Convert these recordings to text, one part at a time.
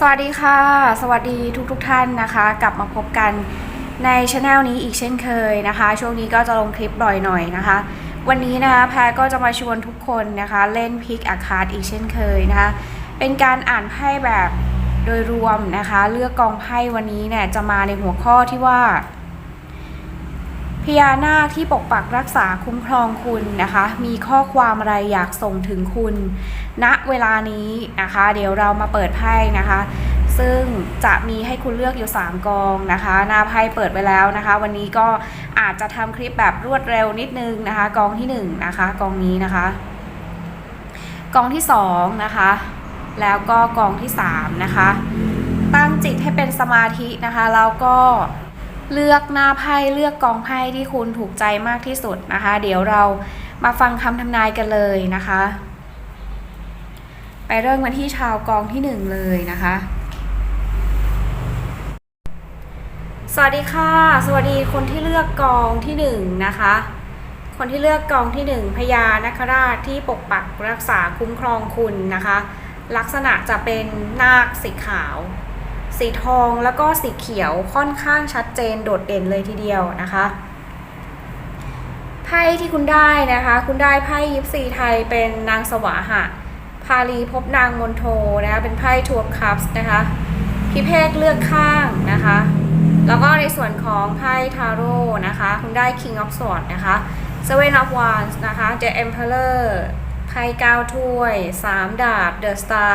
สวัสดีค่ะ สวัสดีทุกๆทท่านนะคะ กลับมาพบกันในช anel นี้อีกเช่นเคยนะคะ ช่วงนี้ก็จะลงคลิปบ่อยหน่อยนะคะ วันนี้นะคะแพรก็จะมาชวนทุกคนนะคะ เล่นพิกอาคาร์ดอีกเช่นเคยนะคะ เป็นการอ่านไพ่แบบโดยรวมนะคะ เลือกกองไพ่วันนี้เนี่ยจะมาในหัวข้อที่ว่า พญานาคที่ปกปักรักษาคุ้มครองคุณนะคะ มีข้อความอะไรอยากส่งถึงคุณณเวลานี้นะคะ เดี๋ยวเรามาเปิดไพ่นะคะ ซึ่งจะมีให้คุณเลือกอยู่ 3 กองนะคะ หน้าไพ่เปิดไปแล้วนะคะ วันนี้ก็อาจจะทำคลิปแบบรวดเร็วนิดนึงนะคะ กองที่1นะคะ กองนี้นะคะ กองที่2นะคะ แล้วก็กองที่3นะคะ ตั้งจิตให้เป็นสมาธินะคะ แล้วก็ เลือกหน้าไพ่เลือกกองไพ่ที่คุณถูกใจมากที่สุดนะคะ เดี๋ยวเรามาฟังคำทำนายกันเลยนะคะ ไปเริ่มกันที่ชาวกองที่หนึ่งเลยนะคะสวัสดีค่ะ สวัสดีคนที่เลือกกองที่หนึ่งนะคะ คนที่เลือกกองที่หนึ่งพญานคราชที่ปกปักรักษาคุ้มครองคุณนะคะ ลักษณะจะเป็นนาคสีขาว สีทองแล้วก็สีเขียวค่อนข้างชัดเจนโดดเด่นเลยทีเดียวนะคะไพ่ที่คุณได้นะคะ คุณได้ไพ่ยิปซีไทยเป็นนางสวาหะ พาลีพบนางมนโทนะคะเป็นไพ่ทัวร์คัพส์นะคะพิเภกเลือกข้างนะคะ แล้วก็ในส่วนของไพ่ทาโร่นะคะ คุณได้ King of Swords นะคะ Seven of Wands นะคะ The Emperor ไพ่เก้าถ้วย 3 ดาบ The Star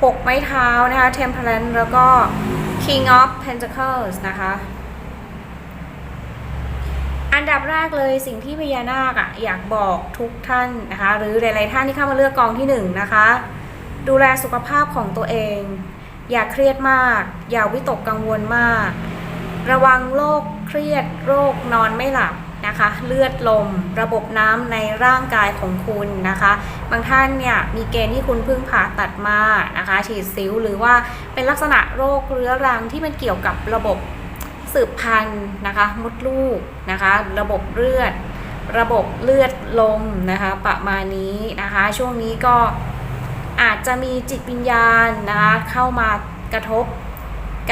6 ไม้เท้านะคะ Temperance แล้วก็ King of Pentacles นะคะ อันดับแรกเลยสิ่งที่พญานาคอะอยากบอกทุกท่านนะคะ หรือหลายๆท่านที่เข้ามาเลือกกองที่หนึ่งนะคะ ดูแลสุขภาพของตัวเอง อย่าเครียดมาก อย่าวิตกกังวลมาก ระวังโรคเครียดโรคนอนไม่หลับ นะคะ เลือดลม ระบบน้ำในร่างกายของคุณนะคะ บางท่านเนี่ยมีเกณฑ์ที่คุณเพิ่งผ่าตัดมานะคะ ฉีดซิ้วหรือว่าเป็นลักษณะโรคเรื้อรังที่มันเกี่ยวกับระบบสืบพันธุ์นะคะมดลูกนะคะ ระบบเลือด ระบบเลือดลมนะคะ ประมาณนี้นะคะ ช่วงนี้ก็อาจจะมีจิตวิญญาณนะคะเข้ามากระทบ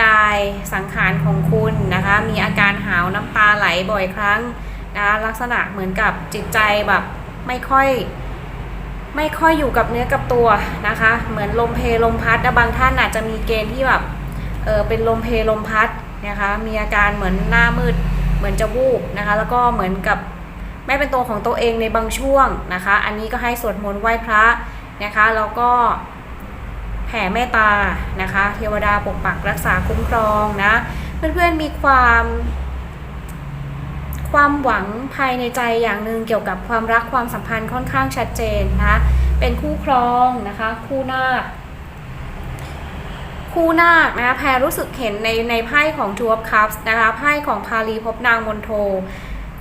กายสังขารของคุณนะคะ มีอาการหาวน้ำตาไหลบ่อยครั้ง นะลักษณะเหมือนกับจิตใจแบบไม่ค่อยไม่ค่อยอยู่กับเนื้อกับตัวนะคะ เหมือนลมเพลมพัดและบางท่านอาจจะมีเกณฑ์ที่แบบเออเป็นลมเพลลมพัดนะคะมีอาการเหมือนหน้ามืดเหมือนจะวูบนะคะ แล้วก็เหมือนกับไม่เป็นตัวของตัวเองในบางช่วงนะคะ อันนี้ก็ให้สวดมนต์ไหว้พระนะคะแล้วก็แผ่เมตตานะคะ เทวดาปกปักรักษาคุ้มครองนะ เพื่อนๆมีความ ความหวังภายในใจอย่างหนึ่งเกี่ยวกับความรักความสัมพันธ์ค่อนข้างชัดเจนนะคะเป็นคู่ครองนะคะคู่นาคคู่นาคนะคะแพรรู้สึกเห็นในในไพ่ของ Two of Cups นะคะไพ่ของพาลีพบนางมนโท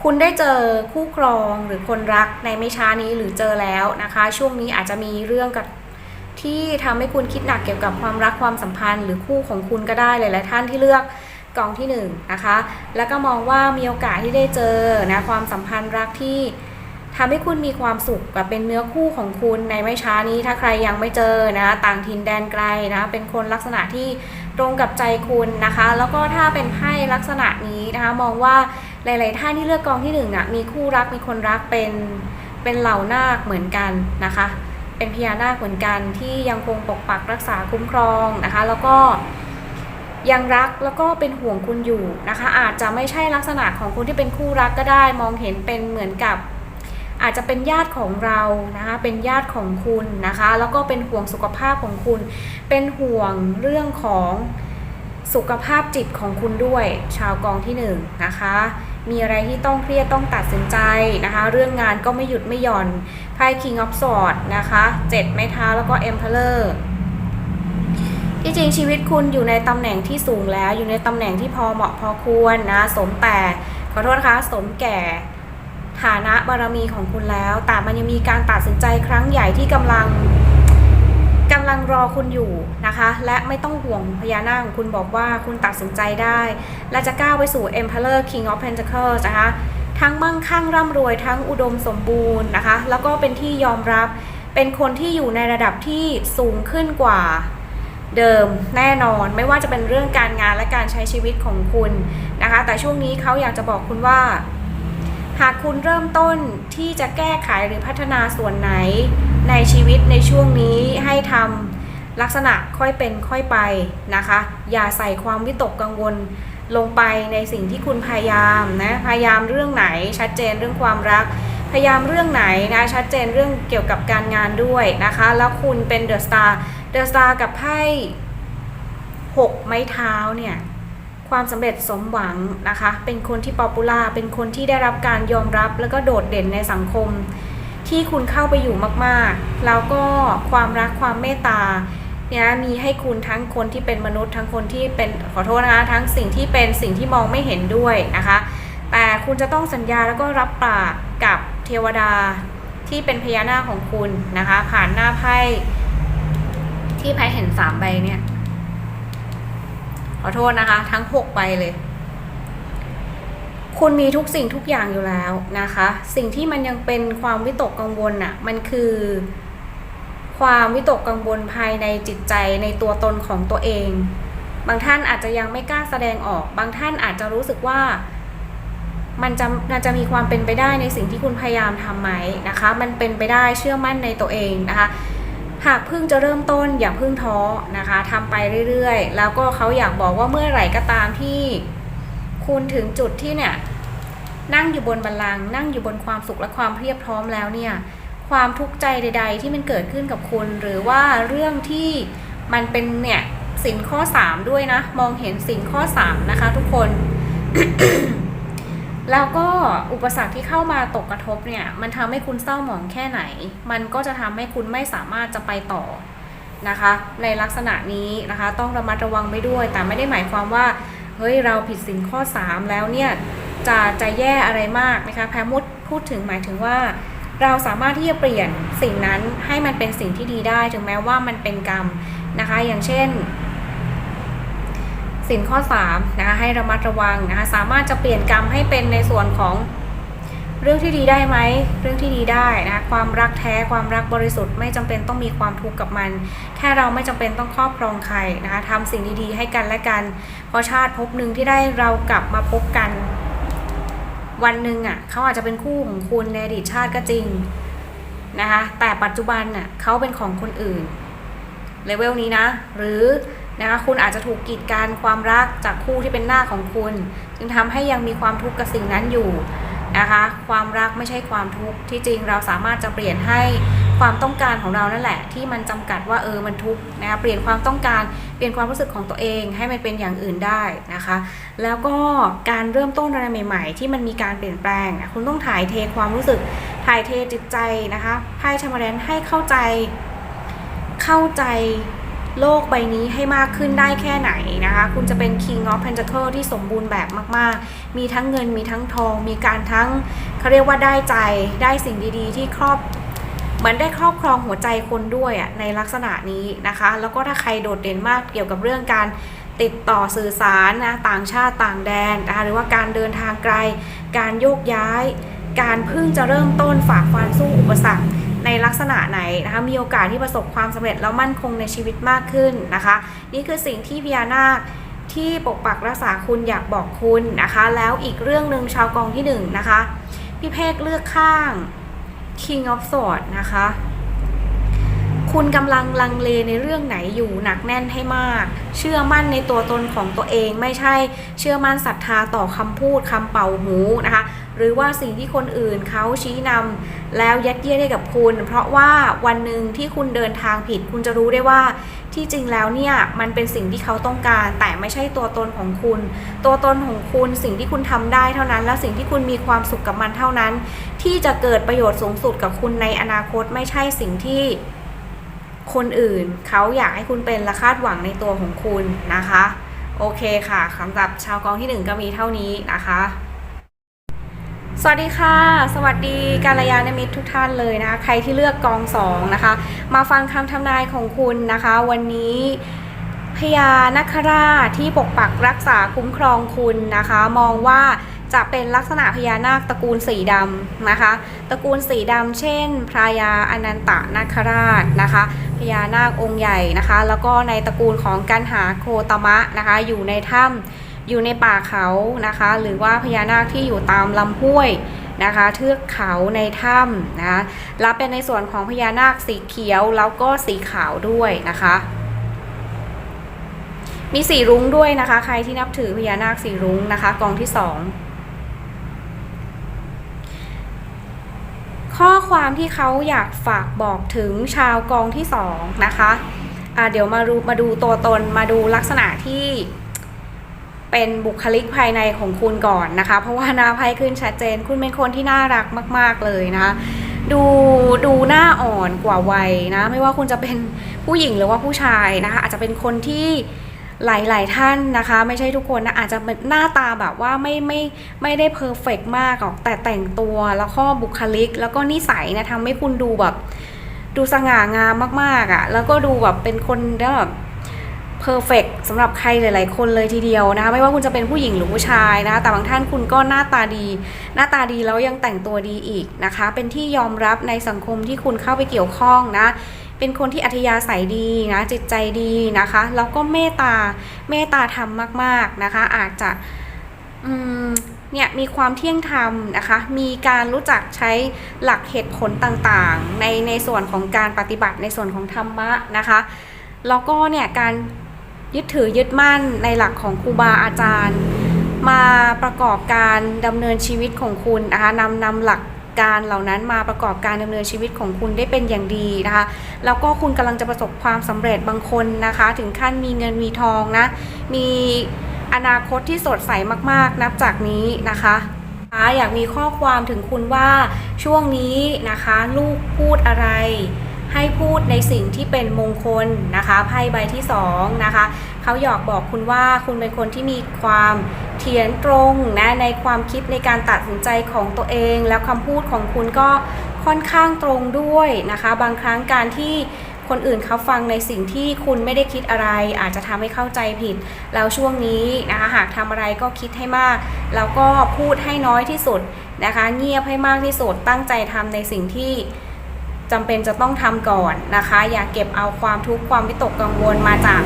คุณได้เจอคู่ครองหรือคนรักในไม่ช้านี้หรือเจอแล้วนะคะ ช่วงนี้อาจจะมีเรื่องกับที่ทำให้คุณคิดหนักเกี่ยวกับความรักความสัมพันธ์ หรือคู่ของคุณก็ได้หลายๆท่านที่เลือก กองที่หนึ่งนะคะ แล้วก็มองว่ามีโอกาสที่ได้เจอนะความสัมพันธ์รักที่ทำให้คุณมีความสุขกับเป็นเนื้อคู่ของคุณในไม่ช้านี้ถ้าใครยังไม่เจอนะต่างถิ่นแดนไกลนะเป็นคนลักษณะที่ตรงกับใจคุณนะคะ แล้วก็ถ้าเป็นไพ่ลักษณะนี้นะคะมองว่าหลาย ๆ ท่านที่เลือกกองที่หนึ่งอะมีคู่รักมีคนรักเป็นเป็นเหล่านาคเหมือนกันนะคะ เป็นพญานาคเหมือนกันที่ยังคงปกปักรักษาคุ้มครองนะคะ แล้วก็ ยังรักแล้วก็เป็นห่วงคุณอยู่นะคะ อาจจะไม่ใช่ลักษณะของคนที่เป็นคู่รักก็ได้ มองเห็นเป็นเหมือนกับ อาจจะเป็นญาติของเรานะคะเป็นญาติของคุณนะคะ แล้วก็เป็นห่วงสุขภาพของคุณ เป็นห่วงเรื่องของสุขภาพจิตของคุณด้วย ชาวกองที่หนึ่งนะคะ มีอะไรที่ต้องเครียดต้องตัดสินใจนะคะ เรื่องงานก็ไม่หยุดไม่หย่อนไพ่ King of Swords นะคะ 7 ไม้เท้าแล้วก็ Emperor ที่จริงชีวิตคุณอยู่ในตำแหน่งที่สูงแล้ว อยู่ในตำแหน่งที่พอเหมาะพอควรนะ สมแต่ขอโทษนะคะสมแก่ฐานะบารมีของคุณแล้ว แต่มันยังมีการตัดสินใจครั้งใหญ่ที่กำลังกำลังรอคุณอยู่นะคะ และไม่ต้องห่วงพญานาคของคุณบอกว่าคุณตัดสินใจได้ และจะก้าวไปสู่ Emperor King of Pentacles นะคะทั้งมั่งคั่งร่ำรวยทั้งอุดมสมบูรณ์นะคะ แล้วก็เป็นที่ยอมรับเป็นคนที่อยู่ในระดับที่สูงขึ้นกว่า เดิมแน่นอน ไม่ว่าจะเป็นเรื่องการงานและการใช้ชีวิตของคุณนะคะ แต่ช่วงนี้เขาอยากจะบอกคุณว่า หากคุณเริ่มต้นที่จะแก้ไขหรือพัฒนาส่วนไหนในชีวิตในช่วงนี้ให้ทำลักษณะค่อยเป็นค่อยไปนะคะ อย่าใส่ความวิตกกังวลลงไปในสิ่งที่คุณพยายามนะพยายามเรื่องไหนชัดเจนเรื่องความรัก พยายามเรื่องไหนนะชัดเจนเรื่องเกี่ยวกับการงานด้วยนะคะ แล้วคุณเป็นเดอะสตาร์ ดอะสตาร์กับไพ่หกไม้เท้าเนี่ยความสำเร็จสมหวังนะคะ เป็นคนที่ป๊อปปูล่า เป็นคนที่ได้รับการยอมรับแล้วก็โดดเด่นในสังคม ที่คุณเข้าไปอยู่มากๆ แล้วก็ความรักความเมตตาเนี่ยมีให้คุณทั้งคนที่เป็นมนุษย์ทั้งคนที่เป็นขอโทษนะคะทั้งสิ่งที่เป็นสิ่งที่มองไม่เห็นด้วยนะคะ แต่คุณจะต้องสัญญาแล้วก็รับปากกับเทวดาที่เป็นพญานาคของคุณนะคะ ผ่านหน้าไพ่ ที่ไพ่เห็นสามใบเนี่ย ขอโทษนะคะ ทั้งหกใบเลย คุณมีทุกสิ่งทุกอย่างอยู่แล้วนะคะ สิ่งที่มันยังเป็นความวิตกกังวลน่ะ มันคือความวิตกกังวลภายในจิตใจในตัวตนของตัวเอง บางท่านอาจจะยังไม่กล้าแสดงออก บางท่านอาจจะรู้สึกว่ามันจะนจะมีความเป็นไปได้ในสิ่งที่คุณพยายามทำไหมนะคะ มันเป็นไปได้เชื่อมั่นในตัวเองนะคะ หากเพิ่งจะเริ่มต้นอย่าเพิ่งท้อนะคะทำไปเรื่อยๆ แล้วก็เขาอยากบอกว่าเมื่อไหร่ก็ตามที่คุณถึงจุดที่เนี่ยนั่งอยู่บนบัลลังก์นั่งอยู่บนความสุขและความเพียบพร้อมแล้วเนี่ยความทุกข์ใจใด ๆ ที่มันเกิดขึ้นกับคุณ หรือว่าเรื่องที่มันเป็นเนี่ยสินข้อ 3 ด้วยนะ มองเห็นสินข้อ 3 นะคะทุกคน แล้วก็อุปสรรคที่เข้ามาตกกระทบเนี่ย มันทำให้คุณเศร้าหมองแค่ไหน มันก็จะทำให้คุณไม่สามารถจะไปต่อนะคะ ในลักษณะนี้นะคะ ต้องระมัดระวังไปด้วย แต่ไม่ได้หมายความว่า เฮ้ยเราผิดสินข้อ 3 แล้วเนี่ย จะจะแย่อะไรมากนะคะแพรมุดพูดถึงหมายถึงว่า เราสามารถที่จะเปลี่ยนสิ่งนั้นให้มันเป็นสิ่งที่ดีได้ ถึงแม้ว่ามันเป็นกรรมนะคะ อย่างเช่น สินข้อ3นะคะให้ระมัดระวังนะคะสามารถจะเปลี่ยนกรรมให้เป็นในส่วนของเรื่องที่ดีได้ไหมเรื่องที่ดีได้นะคะความรักแท้ความรักบริสุทธิ์ไม่จำเป็นต้องมีความทุกข์กับมัน แค่เราไม่จำเป็นต้องครอบครองใครนะคะทำสิ่งดีๆ ให้กันและกันเพราะชาติภพหนึ่งที่ได้เรากลับมาพบกัน วันหนึ่งอะเขาอาจจะเป็นคู่ของคุณในอดีตชาติก็จริงนะคะแต่ปัจจุบันน่ะเขาเป็นของคนอื่นเลเวลนี้นะ หรือ นะคะคุณอาจจะถูกกีดกันความรักจากคู่ที่เป็นหน้าของคุณ จึงทำให้ยังมีความทุกข์กับสิ่งนั้นอยู่นะคะความรักไม่ใช่ความทุกข์ที่จริงเราสามารถจะเปลี่ยนให้ความต้องการของเรานั่นแหละ ที่มันจำกัดว่าเออมันทุกข์นะคะเปลี่ยนความต้องการเปลี่ยนความรู้สึกของตัวเองให้มันเป็นอย่างอื่นได้นะคะ แล้วก็การเริ่มต้นอะไรใหม่ ๆ ที่มันมีการเปลี่ยนแปลงคุณต้องถ่ายเทความรู้สึกถ่ายเทจิตใจนะคะไพ่ชมาแรนให้เข้าใจเข้าใจ โลกใบนี้ให้มากขึ้นได้แค่ไหนนะคะ คุณจะเป็น King of Pentacle ที่สมบูรณ์แบบมาก ๆ มีทั้งเงินมีทั้งทอง มีการทั้งเขาเรียกว่าได้ใจได้สิ่งดีๆ ที่ครอบเหมือนได้ครอบครองหัวใจคนด้วยอะในลักษณะนี้นะคะ แล้วก็ถ้าใครโดดเด่นมากเกี่ยวกับเรื่องการติดต่อสื่อสารนะต่างชาติต่างแดนนะคะหรือว่าการเดินทางไกล การโยกย้าย การเพิ่งจะเริ่มต้นฝ่าฟันสู้อุปสรรค ในลักษณะไหนนะคะมีโอกาสที่ประสบความสำเร็จแล้วมั่นคงในชีวิตมากขึ้นนะคะ นี่คือสิ่งที่พญานาคที่ปกปักรักษาคุณอยากบอกคุณนะคะ แล้วอีกเรื่องหนึ่งชาวกองที่หนึ่งนะคะพี่เพกเลือกข้าง King of Swords นะคะ คุณกำลังลังเลในเรื่องไหนอยู่หนักแน่นให้มาก เชื่อมั่นในตัวตนของตัวเองไม่ใช่ เชื่อมั่นศรัทธาต่อคำพูดคำเป่าหูนะคะ หรือว่าสิ่งที่คนอื่นเขาชี้นำแล้วยัดเยียดให้กับคุณ เพราะว่าวันหนึ่งที่คุณเดินทางผิด คุณจะรู้ได้ว่าที่จริงแล้วเนี่ยมันเป็นสิ่งที่เขาต้องการ แต่ไม่ใช่ตัวตนของคุณ ตัวตนของคุณสิ่งที่คุณทำได้เท่านั้น และสิ่งที่คุณมีความสุขกับมันเท่านั้น ที่จะเกิดประโยชน์สูงสุดกับคุณในอนาคตไม่ใช่สิ่งที่ คนอื่นเขาอยากให้คุณเป็นและคาดหวังในตัวของคุณนะคะ โอเคค่ะสำหรับชาวกองที่หนึ่งก็มีเท่านี้นะคะสวัสดีค่ะ สวัสดีกาลยานมิตรทุกท่านเลยนะคะใครที่เลือกกองสองนะคะมาฟังคำทำนายของคุณนะคะ วันนี้พญานาคราชที่ปกปักรักษาคุ้มครองคุณนะคะ มองว่า จะเป็นลักษณะพญานาคตระกูลสีดำนะคะ ตระกูลสีดำเช่น พรายาอนันตนาคราชนะคะ พญานาคองค์ใหญ่นะคะ แล้วก็ในตระกูลของกันหาโคตมะนะคะ อยู่ในถ้ำอยู่ในป่าเขานะคะ หรือว่าพญานาคที่อยู่ตามลำห้วยนะคะ เทือกเขาในถ้ำนะคะและเป็นในส่วนของพญานาคสีเขียวแล้วก็สีขาวด้วยนะคะมีสีรุ้งด้วยนะคะ ใครที่นับถือพญานาคสีรุ้งนะคะ กองที่สอง ข้อความที่เขาอยากฝากบอกถึงชาวกองที่สองนะคะะเดี๋ยวมาดูมาดูตัวตนมาดูลักษณะที่เป็นบุคลิกภายในของคุณก่อนนะคะ เพราะว่าหน้าไพ่ขึ้นชัดเจน คุณเป็นคนที่น่ารักมาก ๆเลยนะคะดูดูหน้าอ่อนกว่าวัยนะ ไม่ว่าคุณจะเป็นผู้หญิงหรือว่าผู้ชายนะคะ อาจจะเป็นคนที่ หลาย ๆ ท่านนะคะ ไม่ใช่ทุกคนนะอาจจะเป็นหน้าตาแบบว่าไม่ไม่ไม่ได้เพอร์เฟกมากหรอกแต่แต่งตัวแล้วก็บุคลิก แล้วก็นิสัยนะทำให้คุณดูแบบ ดูสง่างามมากๆอะ่ะ แล้วก็ดูแบบเป็นคนแบบเพอร์เฟกสำหรับใครหลาย ๆ คนเลยทีเดียวนะคะไม่ว่าคุณจะเป็นผู้หญิงหรือผู้ชายนะคะแต่บางท่านคุณก็หน้าตาดี หน้าตาดีแล้วยังแต่งตัวดีอีกนะคะ เป็นที่ยอมรับในสังคมที่คุณเข้าไปเกี่ยวข้องนะ เป็นคนที่อัธยาศัยดีนะจิตใจดีนะคะแล้วก็เมตตาเมตตาธรรมมากๆนะคะ อาจจะเนี่ยมีความเที่ยงธรรมนะคะ มีการรู้จักใช้หลักเหตุผลต่างๆ ในในส่วนของการปฏิบัติในส่วนของธรรมะนะคะแล้วก็เนี่ยการยึดถือยึดมั่นในหลักของครูบาอาจารย์ มาประกอบการดำเนินชีวิตของคุณนะคะนำนำหลัก การเหล่านั้นมาประกอบการดำเนินชีวิตของคุณได้เป็นอย่างดีนะคะ แล้วก็คุณกำลังจะประสบความสำเร็จบางคนนะคะ ถึงขั้นมีเงินมีทองนะ มีอนาคตที่สดใสมากๆ นับจากนี้นะคะอยากมีข้อความถึงคุณว่าช่วงนี้นะคะ ลูกพูดอะไร ให้พูดในสิ่งที่เป็นมงคลนะคะไพ่ใบที่2นะคะเขาอยากบอกคุณว่าคุณเป็นคนที่มีความเถียงตรงนะในความคิดในการตัดสินใจของตัวเอง แล้วคำพูดของคุณก็ค่อนข้างตรงด้วยนะคะ บางครั้งการที่คนอื่นเขาฟังในสิ่งที่คุณไม่ได้คิดอะไร อาจจะทำให้เข้าใจผิด แล้วช่วงนี้นะคะหากทำอะไรก็คิดให้มาก แล้วก็พูดให้น้อยที่สุดนะคะ เงียบให้มากที่สุดตั้งใจทำในสิ่งที่ จำเป็นจะต้องทำก่อนนะคะ อย่าเก็บเอาความทุกข์ความวิตกกังวลมาจาก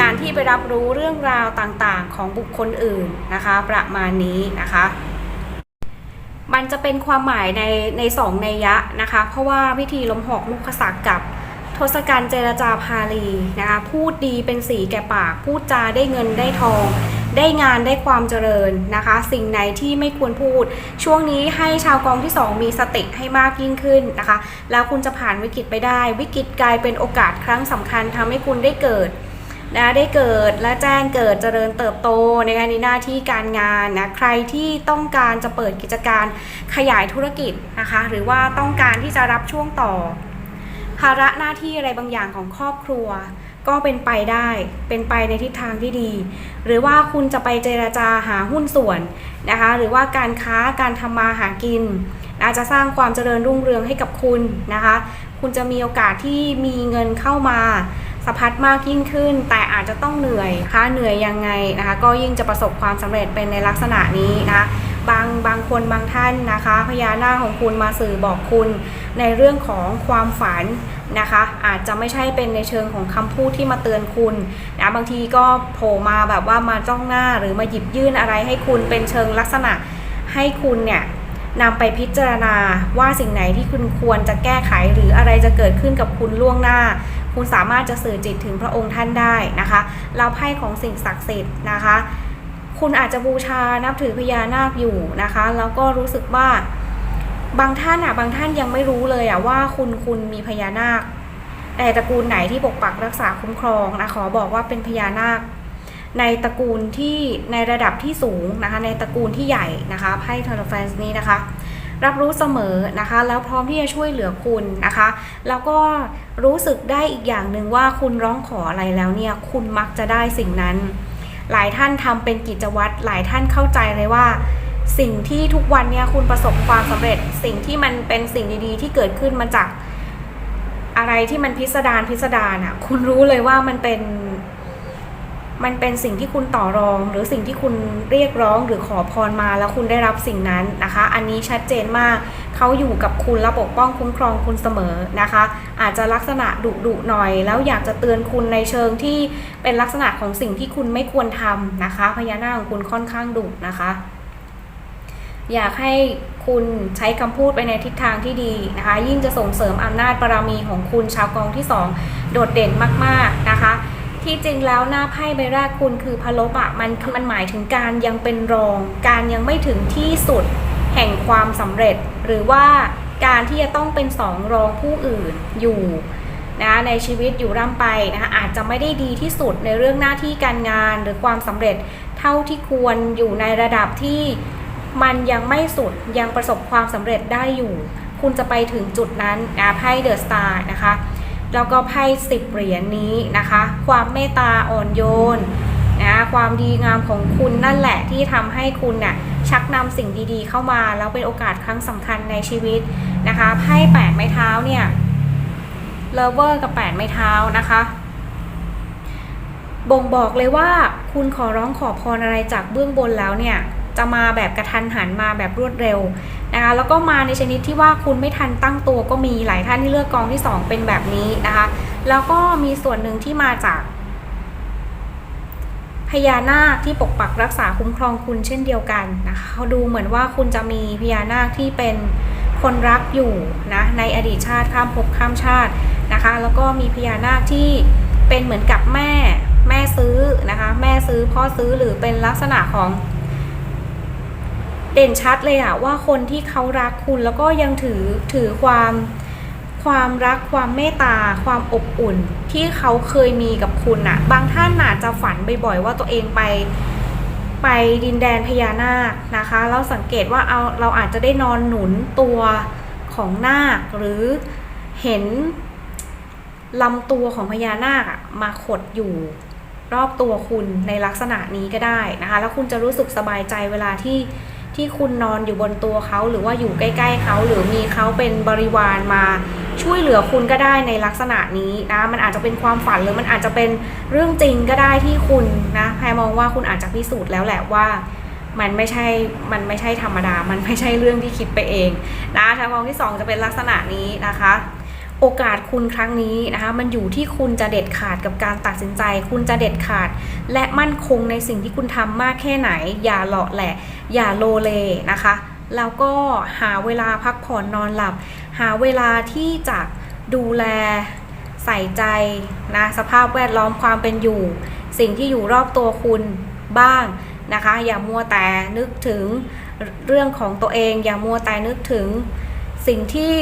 การที่ไปรับรู้เรื่องราวต่างๆ ของบุคคลอื่นนะคะ ประมาณนี้นะคะ มันจะเป็นความหมายในในสองในยะนะคะ เพราะว่าพิธีลมหอกมุขศักกับทศกัณฐ์เจรจาพาลีนะคะ พูดดีเป็นสีแก่ปาก พูดจาได้เงินได้ทอง ได้งานได้ความเจริญนะคะ สิ่งไหนที่ไม่ควรพูด ช่วงนี้ให้ชาวกองที่ 2 มีสติให้มากยิ่งขึ้นนะคะ แล้วคุณจะผ่านวิกฤตไปได้ วิกฤตกลายเป็นโอกาสครั้งสำคัญทำให้คุณได้เกิดนะได้เกิดและแจ้งเกิดเจริญเติบโตในการในหน้าที่การงานนะใครที่ต้องการจะเปิดกิจการขยายธุรกิจนะคะ หรือว่าต้องการที่จะรับช่วงต่อ ภาระหน้าที่อะไรบางอย่างของครอบครัว ก็เป็นไปได้ เป็นไปในทิศทางที่ดี หรือว่าคุณจะไปเจราจาหาหุ้นส่วนนะคะ หรือว่าการค้าการทำมาหากิน อาจจะสร้างความเจริญรุ่งเรืองให้กับคุณนะคะ คุณจะมีโอกาสที่มีเงินเข้ามาสะพัดมากยิ่งขึ้น แต่อาจจะต้องเหนื่อยคะเหนื่อยยังไงนะคะ ก็ยิ่งจะประสบความสำเร็จเป็นในลักษณะนี้นะคะ บางบางคนบางท่านนะคะ พญานาคของคุณมาสื่อบอกคุณในเรื่องของความฝันนะคะ อาจจะไม่ใช่เป็นในเชิงของคำพูดที่มาเตือนคุณนะบางทีก็โผล่มาแบบว่ามาจ้องหน้าหรือมาหยิบยื่นอะไรให้คุณเป็นเชิงลักษณะให้คุณเนี่ยนำไปพิจารณาว่าสิ่งไหนที่คุณควรจะแก้ไขหรืออะไรจะเกิดขึ้นกับคุณล่วงหน้า คุณสามารถจะสื่อจิตถึงพระองค์ท่านได้นะคะเราไพ่ของสิ่งศักดิ์สิทธิ์นะคะ คุณอาจจะบูชานับถือพญานาคอยู่นะคะ แล้วก็รู้สึกว่าบางท่านอะบางท่านยังไม่รู้เลยอะว่าคุณคุณมีพญานาค แต่ตระกูลไหนที่ปกปักรักษาคุ้มครองนะขอบอกว่าเป็นพญานาค ในตระกูลที่ในระดับที่สูงนะคะ ในตระกูลที่ใหญ่นะคะไพ่ทอร์แฟนส์นี้นะคะ รับรู้เสมอนะคะ แล้วพร้อมที่จะช่วยเหลือคุณนะคะ แล้วก็รู้สึกได้อีกอย่างหนึ่งว่าคุณร้องขออะไรแล้วเนี่ย คุณมักจะได้สิ่งนั้น หลายท่านทำเป็นกิจวัตรหลายท่านเข้าใจเลยว่า สิ่งที่ทุกวันเนี่ยคุณประสบความสำเร็จ สิ่งที่มันเป็นสิ่งดีๆ ที่เกิดขึ้นมาจากอะไรที่มันพิสดารพิสดารอะคุณรู้เลยว่ามันเป็น มันเป็นสิ่งที่คุณต่อรอง หรือสิ่งที่คุณเรียกร้องหรือขอพรมาแล้วคุณได้รับสิ่งนั้นนะคะ อันนี้ชัดเจนมากเขาอยู่กับคุณและปกป้องคุ้มครองคุณเสมอนะคะ อาจจะลักษณะดุดุหน่อย แล้วอยากจะเตือนคุณในเชิงที่เป็นลักษณะของสิ่งที่คุณไม่ควรทำนะคะพญานาคของคุณค่อนข้างดุนะคะอยากให้คุณใช้คำพูดไปในทิศทางที่ดีนะคะ ยิ่งจะส่งเสริมอำนาจบารมีของคุณชาวกองที่ 2 โดดเด่นมาก ๆ นะคะ ที่จริงแล้วหน้าไพ่ใบแรกคุณคือพะลบอะมันคือมันหมายถึงการยังเป็นรอง การยังไม่ถึงที่สุดแห่งความสำเร็จ หรือว่าการที่จะต้องเป็นสองรองผู้อื่นอยู่นะในชีวิตอยู่ร่ำไปนะคะอาจจะไม่ได้ดีที่สุดในเรื่องหน้าที่การงานหรือความสำเร็จเท่าที่ควรอยู่ในระดับที่มันยังไม่สุดยังประสบความสำเร็จได้อยู่ คุณจะไปถึงจุดนั้นนะไพ่เดอะสตาร์นะคะ แล้วก็ไพ่สิบเหรียญนี้นะคะ ความเมตตาอ่อนโยนนะความดีงามของคุณนั่นแหละที่ทำให้คุณน่ะชักนำสิ่งดีๆ เข้ามาแล้วเป็นโอกาสครั้งสำคัญในชีวิตนะคะไพ่แปดไม้เท้าเนี่ยเลเวอร์กับแปดไม้เท้านะคะบ่งบอกเลยว่าคุณขอร้องขอพรอะไรจากเบื้องบนแล้วเนี่ยจะมาแบบกระทันหันมาแบบรวดเร็ว นะคะแล้วก็มาในชนิดที่ว่าคุณไม่ทันตั้งตัวก็มีหลายท่านที่เลือกกองที่ 2 เป็นแบบนี้นะคะ แล้วก็มีส่วนหนึ่งที่มาจาก พญานาคที่ปกปักรักษาคุ้มครองคุณเช่นเดียวกันนะคะเขาดูเหมือนว่าคุณจะมีพญานาคที่เป็นคนรักอยู่นะในอดีตชาติข้ามภพข้ามชาตินะคะ แล้วก็มีพญานาคที่เป็นเหมือนกับแม่แม่ซื้อนะคะ แม่ซื้อพ่อซื้อหรือเป็นลักษณะของ เด่นชัดเลยอะว่าคนที่เขารักคุณแล้วก็ยังถือถือความความรักความเมตตา ความอบอุ่นที่เขาเคยมีกับคุณอะบางท่านอาจจะฝันบ่อยๆว่าตัวเองไปไปดินแดนพญานาคนะคะแล้วสังเกตว่าเอาเราอาจจะได้นอนหนุนตัวของนาคหรือเห็นลำตัวของพญานาคมาขดอยู่รอบตัวคุณในลักษณะนี้ก็ได้นะคะ แล้วคุณจะรู้สึกสบายใจเวลาที่ ที่คุณนอนอยู่บนตัวเขาหรือว่าอยู่ใกล้ ๆเขาหรือมีเขาเป็นบริวารมาช่วยเหลือคุณก็ได้ในลักษณะนี้นะมันอาจจะเป็นความฝันหรือมันอาจจะเป็นเรื่องจริงก็ได้ที่คุณนะแพรมองว่าคุณอาจจะพิสูจน์แล้วแหละว่ามันไม่ใช่ มันไม่ใช่ธรรมดา มันไม่ใช่เรื่องที่คิดไปเองนะทางมองที่สองจะเป็นลักษณะนี้นะคะ โอกาสคุณครั้งนี้นะคะมันอยู่ที่คุณจะเด็ดขาดกับการตัดสินใจ คุณจะเด็ดขาด และมั่นคงในสิ่งที่คุณทำมากแค่ไหน อย่าหล่อแหละ อย่าโลเลนะคะ แล้วก็หาเวลาพักผ่อนนอนหลับ หาเวลาที่จะดูแลใส่ใจนะสภาพแวดล้อมความเป็นอยู่ สิ่งที่อยู่รอบตัวคุณบ้างนะคะ อย่ามัวแต่นึกถึงเรื่องของตัวเอง อย่ามัวแต่นึกถึงสิ่งที่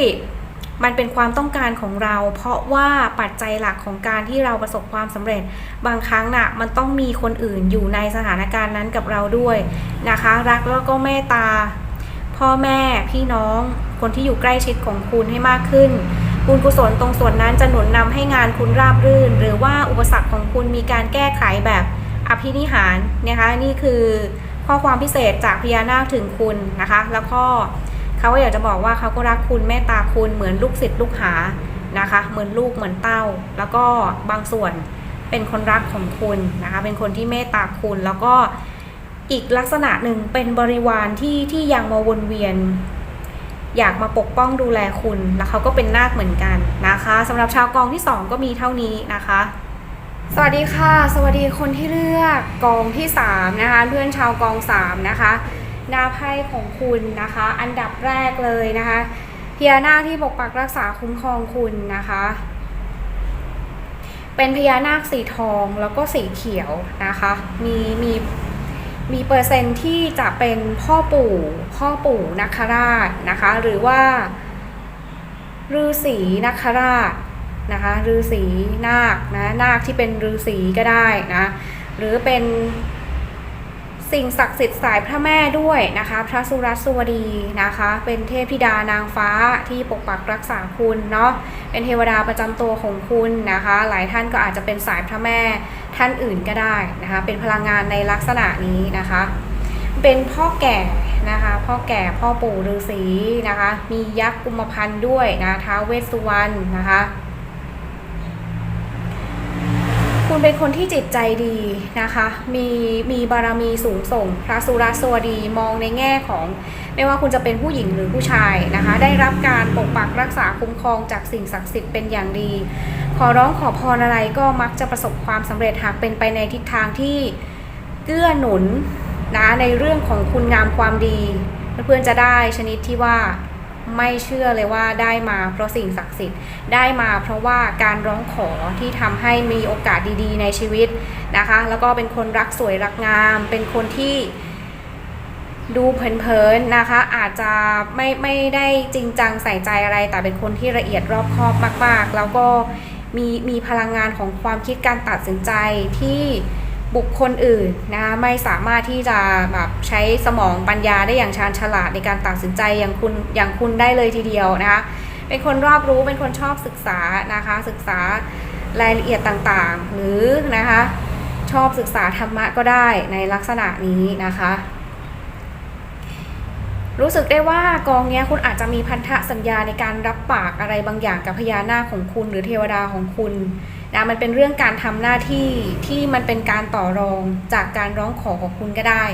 มันเป็นความต้องการของเรา เพราะว่าปัจจัยหลักของการที่เราประสบความสำเร็จ บางครั้งน่ะมันต้องมีคนอื่นอยู่ในสถานการณ์นั้นกับเราด้วยนะคะ รักแล้วก็เมตตา พ่อแม่พี่น้องคนที่อยู่ใกล้ชิดของคุณให้มากขึ้นบุญกุศลตรงส่วนนั้นจะหนุนนำให้งานคุณราบรื่น หรือว่าอุปสรรคของคุณมีการแก้ไขแบบอภินิหารนะคะ นี่คือข้อความพิเศษจากพญานาคถึงคุณนะคะ แล้วก็ เขาก็อยากจะบอกว่าเขาก็รักคุณเมตตาคุณเหมือนลูกศิษย์ลูกหานะคะ เหมือนลูกเหมือนเต้า แล้วก็บางส่วนเป็นคนรักของคุณนะคะ เป็นคนที่เมตตาคุณแล้วก็อีกลักษณะหนึ่งเป็นบริวารที่ที่ยังมาวนเวียน อยากมาปกป้องดูแลคุณแล้วเขาก็เป็นนาคเหมือนกันนะคะสำหรับชาวกองที่สองก็มีเท่านี้นะคะ สวัสดีค่ะ สวัสดีคนที่เลือกกองที่ 3 นะคะ เพื่อนชาวกอง 3 นะคะ หน้าไพ่ของคุณนะคะ อันดับแรกเลยนะคะพญานาคที่ปกปักรักษาคุ้มครองคุณนะคะ เป็นพญานาคสีทองแล้วก็สีเขียวนะคะ มีมีมีเปอร์เซ็นต์ที่จะเป็นพ่อปู่พ่อปู่นักราชนะคะ หรือว่าฤาษีนักราชนะคะฤาษีนาคนะนาคที่เป็นฤาษีก็ได้นะ หรือเป็น สิ่งศักดิ์สิทธิ์สายพระแม่ด้วยนะคะ พระสุรัสสวดีนะคะ เป็นเทพธิดานางฟ้าที่ปกปักรักษาคุณเนาะเป็นเทวดาประจำตัวของคุณนะคะ หลายท่านก็อาจจะเป็นสายพระแม่ท่านอื่นก็ได้นะคะ เป็นพลังงานในลักษณะนี้นะคะ เป็นพ่อแก่นะคะ พ่อแก่พ่อปู่ฤาษีนะคะ มียักษ์กุมพันธ์ด้วยนะท้าวเวสสุวรรณนะคะ คุณเป็นคนที่จิตใจดีนะคะ มีมีบารมีสูงส่ง พระสุรสวดีมองในแง่ของไม่ว่าคุณจะเป็นผู้หญิงหรือผู้ชายนะคะ ได้รับการปกปักรักษาคุ้มครองจากสิ่งศักดิ์สิทธิ์เป็นอย่างดี ขอร้องขอพรอะไรก็มักจะประสบความสำเร็จหากเป็นไปในทิศทางที่เกื้อหนุนนะในเรื่องของคุณงามความดี เพื่อนๆจะได้ชนิดที่ว่า ไม่เชื่อเลยว่าได้มาเพราะสิ่งศักดิ์สิทธิ์ได้มาเพราะว่าการร้องขอที่ทำให้มีโอกาสดีๆ ในชีวิตนะคะ แล้วก็เป็นคนรักสวยรักงาม เป็นคนที่ดูเผินๆนะคะ อาจจะไม่ไม่ได้จริงจังใส่ใจอะไร แต่เป็นคนที่ละเอียดรอบคอบมาก ๆ แล้วก็มีมีพลังงานของความคิดการตัดสินใจที่ บุคคลอื่นนะคะไม่สามารถที่จะแบบใช้สมองปัญญาได้อย่างชาญฉลาดในการตัดสินใจอย่างคุณอย่างคุณได้เลยทีเดียวนะคะเป็นคนรอบรู้เป็นคนชอบศึกษานะคะศึกษารายละเอียดต่างๆ หรือนะคะชอบศึกษาธรรมะก็ได้ในลักษณะนี้นะคะ รู้สึกได้ว่ากองเนี้ยคุณอาจจะมีพันธสัญญาในการรับปากอะไรบางอย่างกับพญานาคของคุณ หรือเทวดาของคุณ นะมันเป็นเรื่องการทำหน้าที่ที่มันเป็นการต่อรองจากการร้องขอของคุณก็ได้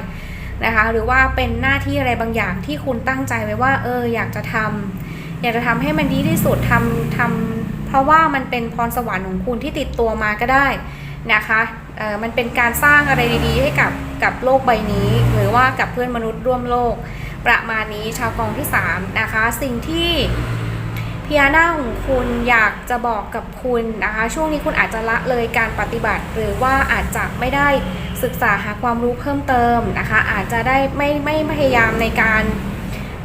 นะคะหรือว่าเป็นหน้าที่อะไรบางอย่างที่คุณตั้งใจไว้ว่าเอออยากจะทำอยากจะทำให้มันดีที่สุดทำทำเพราะว่ามันเป็นพรสวรรค์ของคุณที่ติดตัวมาก็ได้นะคะเออมันเป็นการสร้างอะไรดีๆ ให้กับกับโลกใบนี้ หรือว่ากับเพื่อนมนุษย์ร่วมโลกประมาณนี้ชาวกองที่3นะคะสิ่งที่ พญานาคของคุณอยากจะบอกกับคุณนะคะ ช่วงนี้คุณอาจจะละเลยการปฏิบัติ หรือว่าอาจจะไม่ได้ศึกษาหาความรู้เพิ่มเติมนะคะ อาจจะได้ไม่ไม่พยายามในการ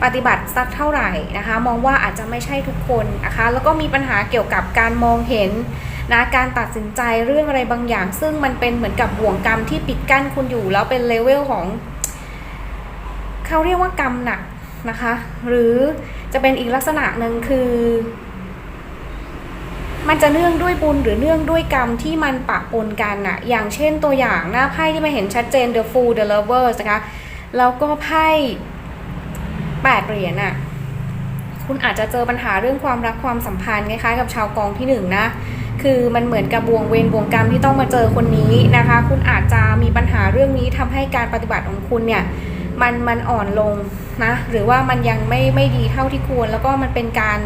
ปฏิบัติสักเท่าไหร่นะคะ มองว่าอาจจะไม่ใช่ทุกคนนะคะ แล้วก็มีปัญหาเกี่ยวกับการมองเห็นนะการตัดสินใจเรื่องอะไรบางอย่าง ซึ่งมันเป็นเหมือนกับบ่วงกรรมที่ปิดกั้นคุณอยู่ แล้วเป็นเลเวลของ เขาเรียกว่ากรรมหนัก นะคะ หรือจะเป็นอีกลักษณะหนึ่งคือ มันจะเนื่องด้วยบุญหรือเนื่องด้วยกรรมที่มันปะปนกันอะอย่างเช่นตัวอย่างหน้าไพ่ที่มาเห็นชัดเจน The Fool The Lovers นะคะแล้วก็ไพ่แปดเหรียญอะคุณอาจจะเจอปัญหาเรื่องความรักความสัมพันธ์คล้ายๆกับชาวกองที่หนึ่งนะคือมันเหมือนกับบวงเวรบวงกรรมที่ต้องมาเจอคนนี้นะคะ คุณอาจจะมีปัญหาเรื่องนี้ทำให้การปฏิบัติของคุณเนี่ย มันมันอ่อนลง นะหรือว่ามันยังไม่ไม่ดีเท่าที่ควร แล้วก็มันเป็นการ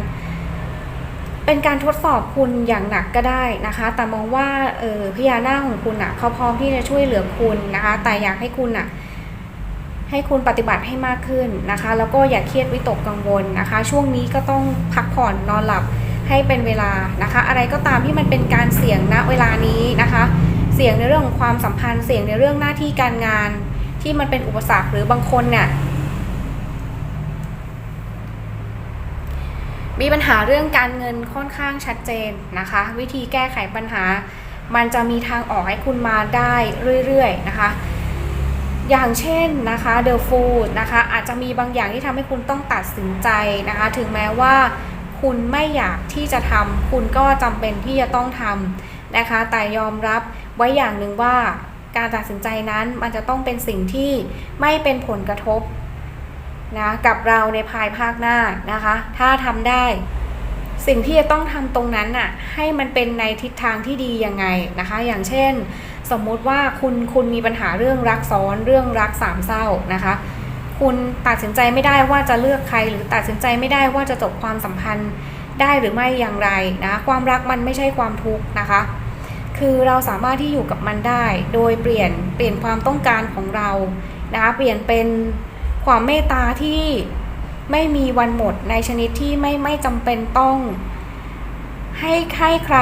เป็นการทดสอบคุณอย่างหนักก็ได้นะคะ แต่มองว่าเออพญานาคของคุณอะ่ะเขาพร้อมที่จะช่วยเหลือคุณนะคะ แต่อยากให้คุณอะ่ะให้คุณปฏิบัติให้มากขึ้นนะคะ แล้วก็อย่าเครียดวิตกกังวลนะคะ ช่วงนี้ก็ต้องพักผ่อนนอนหลับให้เป็นเวลานะคะ อะไรก็ตามที่มันเป็นการเสี่ยงณเวลานี้นะคะ เสี่ยงในเรื่องของความสัมพันธ์เสี่ยงในเรื่องหน้าที่การงานที่มันเป็นอุปสรรคหรือบางคนเนี่ย มีปัญหาเรื่องการเงินค่อนข้างชัดเจนนะคะ วิธีแก้ไขปัญหา มันจะมีทางออกให้คุณมาได้เรื่อยๆนะคะ อย่างเช่นนะคะเดอะฟูดนะคะอาจจะมีบางอย่างที่ทำให้คุณต้องตัดสินใจนะคะ ถึงแม้ว่าคุณไม่อยากที่จะทำคุณก็จำเป็นที่จะต้องทำนะคะ แต่ยอมรับไว้อย่างหนึ่งว่าการตัดสินใจนั้นมันจะต้องเป็นสิ่งที่ไม่เป็นผลกระทบ นะกับเราในภายภาคหน้านะคะ ถ้าทำได้ สิ่งที่จะต้องทำตรงนั้นน่ะให้มันเป็นในทิศทางที่ดียังไงนะคะ อย่างเช่น สมมุติว่าคุณคุณมีปัญหาเรื่องรักซ้อนเรื่องรักสามเศร้านะคะคุณตัดสินใจไม่ได้ว่าจะเลือกใคร หรือตัดสินใจไม่ได้ว่าจะจบความสัมพันธ์ได้หรือไม่อย่างไรนะความรักมันไม่ใช่ความทุกข์นะคะ คือเราสามารถที่อยู่กับมันได้ โดยเปลี่ยนเปลี่ยนความต้องการของเรานะคะเปลี่ยนเป็น ความเมตตาที่ไม่มีวันหมดในชนิดที่ไม่ไม่จำเป็นต้อง ให้ให้ใคร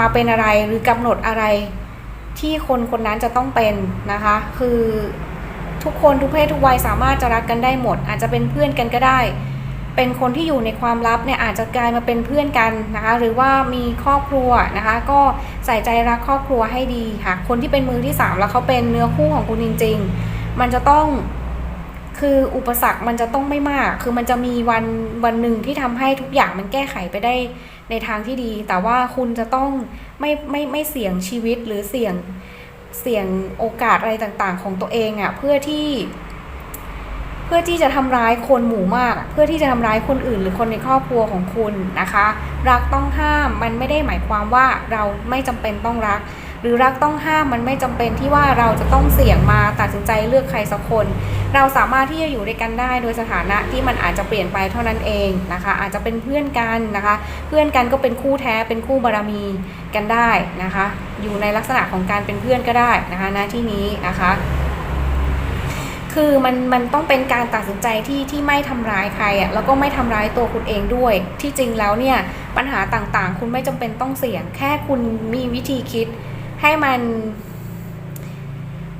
มาเป็นอะไรหรือกำหนดอะไร ที่คนคนนั้นจะต้องเป็นนะคะ คือทุกคนทุกเพศทุกวัยสามารถจะรักกันได้หมด อาจจะเป็นเพื่อนกันก็ได้ เป็นคนที่อยู่ในความลับเนี่ยอาจจะกลายมาเป็นเพื่อนกันนะคะ หรือว่ามีครอบครัวนะคะ ก็ใส่ใจรักครอบครัวให้ดีค่ะ คนที่เป็นมือที่สามแล้วเขาเป็นเนื้อคู่ของคุณจริง ๆ มันจะต้อง คืออุปสรรคมันจะต้องไม่มาก คือมันจะมีวันวันหนึ่งที่ทำให้ทุกอย่างมันแก้ไขไปได้ในทางที่ดี แต่ว่าคุณจะต้องไม่ไม่ไม่เสี่ยงชีวิตหรือเสี่ยงเสี่ยงโอกาสอะไรต่างๆ ของตัวเองอะ่ะเพื่อที่ เพื่อที่จะทำร้ายคนหมู่มาก เพื่อที่จะทำร้ายคนอื่น หรือคนในครอบครัวของคุณนะคะ รักต้องห้ามมันไม่ได้หมายความว่าเราไม่จำเป็นต้องรักหรือรักต้องห้ามมันไม่จำเป็นที่ว่าเราจะต้องเสี่ยงมาตัดสินใจเลือกใครสักคน เราสามารถที่จะอยู่ด้วยกันได้ โดยสถานะที่มันอาจจะเปลี่ยนไปเท่านั้นเองนะคะ อาจจะเป็นเพื่อนกันนะคะ เพื่อนกันก็เป็นคู่แท้เป็นคู่บารมีกันได้นะคะ อยู่ในลักษณะของการเป็นเพื่อนก็ได้นะคะณที่นี้นะคะคือมันมันต้องเป็นการตัดสินใจที่ที่ไม่ทำร้ายใครอะ่ะแล้วก็ไม่ทำร้ายตัวคุณเองด้วย ที่จริงแล้วเนี่ยปัญหาต่างๆ คุณไม่จำเป็นต้องเสี่ยง แค่คุณมีวิธีคิดให้มัน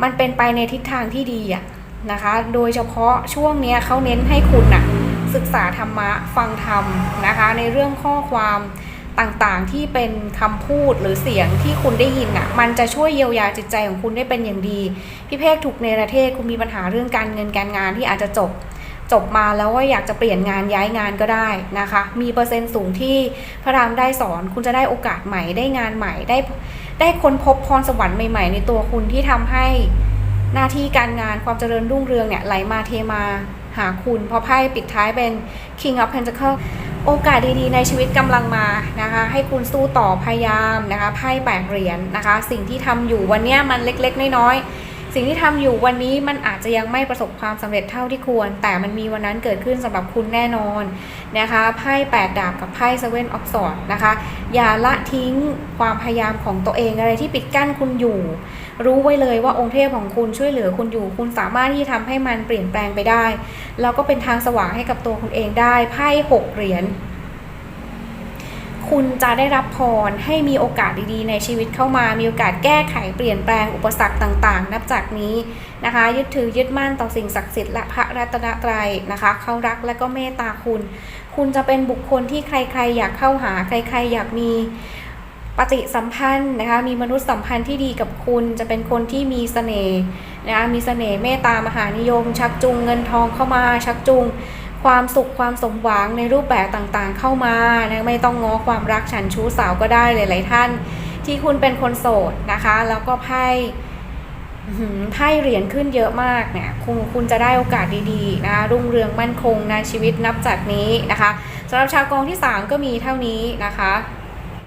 มันเป็นไปในทิศทางที่ดีอะ นะคะ โดยเฉพาะช่วงนี้เขาเน้นให้คุณอะศึกษาธรรมะฟังธรรมนะคะ ในเรื่องข้อความต่างๆที่เป็นคำพูดหรือเสียงที่คุณได้ยินอะมันจะช่วยเยียวยาจิตใจของคุณได้เป็นอย่างดี พี่เพกถูกในประเทศคุณมีปัญหาเรื่องการเงินการงานที่อาจจะจบจบมาแล้วว่าอยากจะเปลี่ยนงานย้ายงานก็ได้นะคะ มีเปอร์เซ็นต์สูงที่พระรามได้สอน คุณจะได้โอกาสใหม่ได้งานใหม่ได้ ได้ค้นพบพรสวรรค์ใหม่ ๆ ในตัวคุณที่ทำให้ หน้าที่การงานความเจริญรุ่งเรืองเนี่ยไหลมาเทมาหาคุณ เพราะไพ่ปิดท้ายเป็น King of Pentacles โอกาสดีๆ ในชีวิตกำลังมานะคะ ให้คุณสู้ต่อพยายามนะคะไพ่แปดเหรียญนะคะ สิ่งที่ทำอยู่วันนี้มันเล็กๆ น้อยๆ สิ่งที่ทำอยู่วันนี้มันอาจจะยังไม่ประสบความสำเร็จเท่าที่ควร แต่มันมีวันนั้นเกิดขึ้นสำหรับคุณแน่นอนนะคะไพ่แปดดาบกับไพ่เซเว่นออฟสอดนะคะอย่าละทิ้งความพยายามของตัวเองอะไรที่ปิดกั้นคุณอยู่ รู้ไว้เลยว่าองค์เทพของคุณช่วยเหลือคุณอยู่ คุณสามารถที่จะทำให้มันเปลี่ยนแปลงไปได้ แล้วก็เป็นทางสว่างให้กับตัวคุณเองได้ไพ่หกเหรียญ คุณจะได้รับพรให้มีโอกาสดีๆ ในชีวิตเข้ามา มีโอกาสแก้ไขเปลี่ยนแปลงอุปสรรคต่างๆ นับจากนี้นะคะ ยึดถือยึดมั่นต่อสิ่งศักดิ์สิทธิ์และพระรัตนตรัยนะคะ เขารักและก็เมตตาคุณ คุณจะเป็นบุคคลที่ใครๆ อยากเข้าหาใคร ๆ อยากมีปฏิสัมพันธ์นะคะ มีมนุษยสัมพันธ์ที่ดีกับคุณ จะเป็นคนที่มีเสน่ห์นะคะ มีเสน่ห์เมตตามหานิยม ชักจูงเงินทองเข้ามา ชักจูง ความสุขความสมหวังในรูปแบบต่างๆ เข้ามานะไม่ต้องง้อความรักฉันชู้สาวก็ได้หลายๆท่าน ที่คุณเป็นคนโสดนะคะ แล้วก็ไพ่ไพ่เหรียญขึ้นเยอะมากเนี่ยคุณคุณจะได้โอกาสดีๆนะคะรุ่งเรืองมั่นคงในชีวิตนับจากนี้นะคะสำหรับชาวกองที่ 3 ก็มีเท่านี้นะคะ